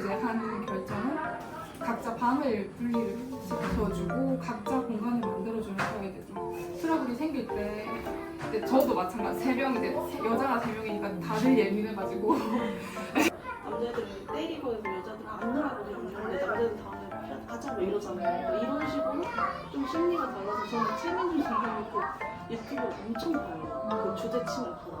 이제 한 결정은 각자 방을 분리를 시켜주고 각자 공간을 만들어주는 사이에 이제 좀 트러블이 생길 때 이제 저도 마찬가지 세 명 이제 여자가 세 명이니까 다들 예민해가지고 남자애들이 때리고 여자들은 안 그러는데 남자애들 다음에 가자 뭐 이러잖아요. 그러니까 이런 식으로 좀 심리가 달라서 저는 최민준 선생님 그 유튜브 엄청 봐요. 그 주제 치면 다 나오거든요.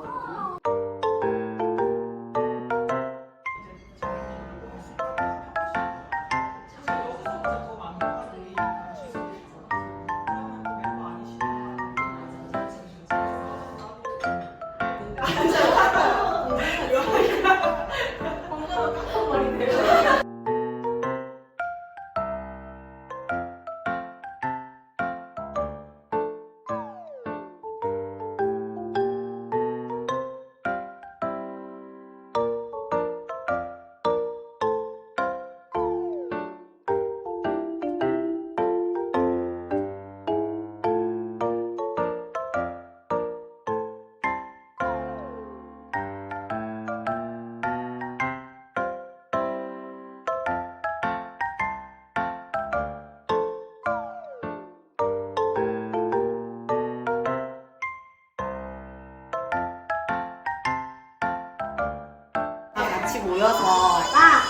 같이 모여서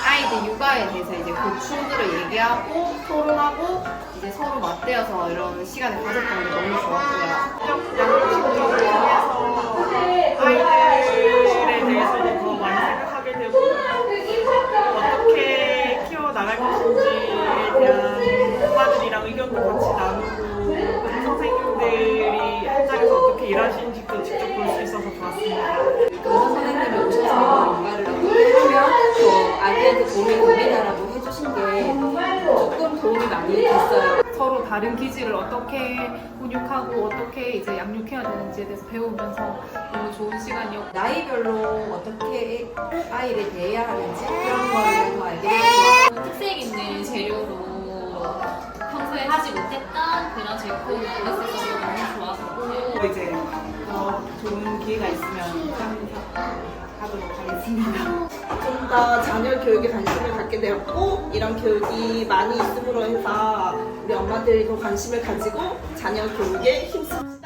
아이들 육아에 대해서 이제 고충들을 얘기하고 토론하고 이제 서로 맞대어서 이런 시간을 가졌던 게 너무 좋았고요. 아이들에 대해서도 더 많이 생각하게 되고 어떻게 키워 나갈 것인지에 대한 엄마들이랑 의견도 같이 나누고 선생님들이 현장에서 어떻게 일하시는지 더 아기한테 도움이 됩니다라고 해주신 게 조금 도움이 많이 됐어요. 서로 다른 기질을 어떻게 훈육하고 어떻게 이제 양육해야 되는지에 대해서 배우면서 너무 좋은 시간이었고. 나이별로 어떻게 아이를 대해야 하는지 그런 거를 더 알게 되고 특색 있는 재료로 평소에 하지 못했던 그런 제품을 때 너무 좋았고. 이제 더 좋은 기회가 있으면 하도록 하겠습니다. 좀 더 자녀 교육에 관심을 갖게 되었고 이런 교육이 많이 있음으로 해서 우리 엄마들이 더 관심을 가지고 자녀 교육에 힘쓰